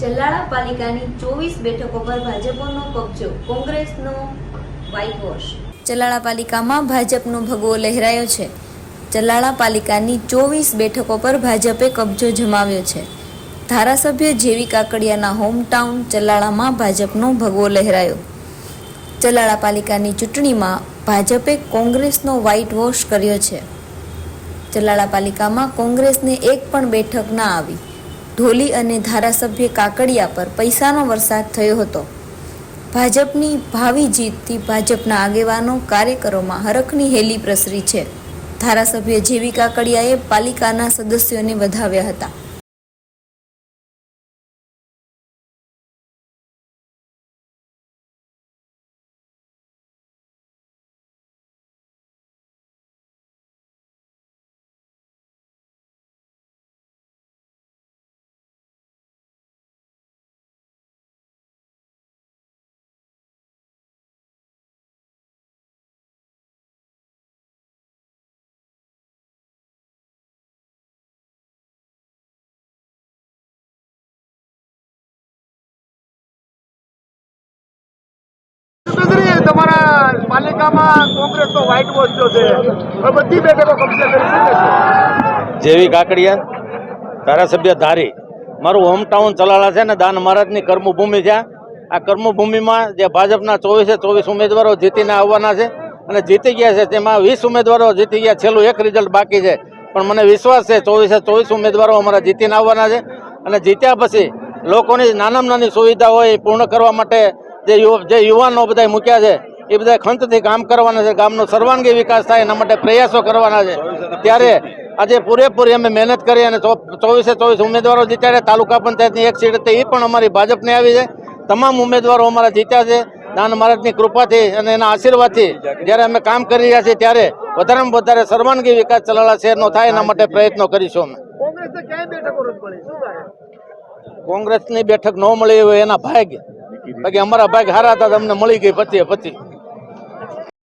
ચલાળા પાલિકાની ચોવીસ બેઠકો પર ભાજપનો કબજો કોંગ્રેસનો વ્હાઇટ વોશ ચલાળા પાલિકામાં ભાજપનો ભગવો લહેરાયો છે. ચલાળા પાલિકાની ચોવીસ બેઠકો પર ભાજપે કબજો જમાવ્યો છે. ધારાસભ્ય જેવી કાકડિયાના હોમટાઉન ચલાળામાં ભાજપનો ભગવો લહેરાયો. ચલાળા પાલિકાની ચૂંટણીમાં ભાજપે કોંગ્રેસનો વ્હાઇટ વોશ કર્યો છે. ચલાળા પાલિકામાં કોંગ્રેસને એક પણ બેઠક ના આવી. ઢોલી અને ધારાસભ્ય કાકડિયા પર પૈસાનો વરસાદ થયો હતો. ભાજપની ભાવિ જીતથી ભાજપના આગેવાનો કાર્યકરોમાં હરખની હેલી પ્રસરી છે. ધારાસભ્ય જેવી કાકડિયાએ પાલિકાના સદસ્યોને વધાવ્યા હતા. તમારા પાલિકામાં કોંગ્રેસનો વ્હાઇટ વોચ જો છે. બધી બેઠકો કબજે કરી જેવી કાકડિયા, ધારાસભ્ય ધારી, મારું હોમટાઉન ચલાળા છે ને દાન મહારાજની કર્મભૂમિ છે. આ કર્મભૂમિમાં જે ભાજપના ચોવીસે ચોવીસ ઉમેદવારો જીતીને આવવાના છે અને જીતી ગયા છે, તેમાં વીસ ઉમેદવારો જીતી ગયા, છેલ્લું એક રિઝલ્ટ બાકી છે. પણ મને વિશ્વાસ છે, ચોવીસે ચોવીસ ઉમેદવારો અમારા જીતીને આવવાના છે. અને જીત્યા પછી લોકોની નાનામાં નાની સુવિધા હોય પૂર્ણ કરવા માટે જે જે યુવાનો બધા મૂક્યા છે એ બધા ખંતથી કામ કરવાના છે ગામનો સર્વાંગી વિકાસ થાય એના માટે પ્રયાસો કરવાના છે. ત્યારે આજે પૂરેપૂરી અમે મહેનત કરી અને ચોવીસે ચોવીસ ઉમેદવારો જીત્યા છે તાલુકા પંચાયતની એક સીટ હતી એ પણ અમારી ભાજપને આવી છે. તમામ ઉમેદવારો અમારા જીત્યા છે. દાન મહારાજની કૃપાથી અને એના આશીર્વાદથી જ્યારે અમે કામ કરી રહ્યા છીએ ત્યારે વધારેમાં વધારે સર્વાંગી વિકાસ ચલાળા શહેરનો થાય એના માટે પ્રયત્નો કરીશું અમે. કોંગ્રેસને બેઠકો ન મળી હોય એના ભાગ બાકી અમારા ભાગ હારા હતા તમને મળી ગઈ પચીએ પચી.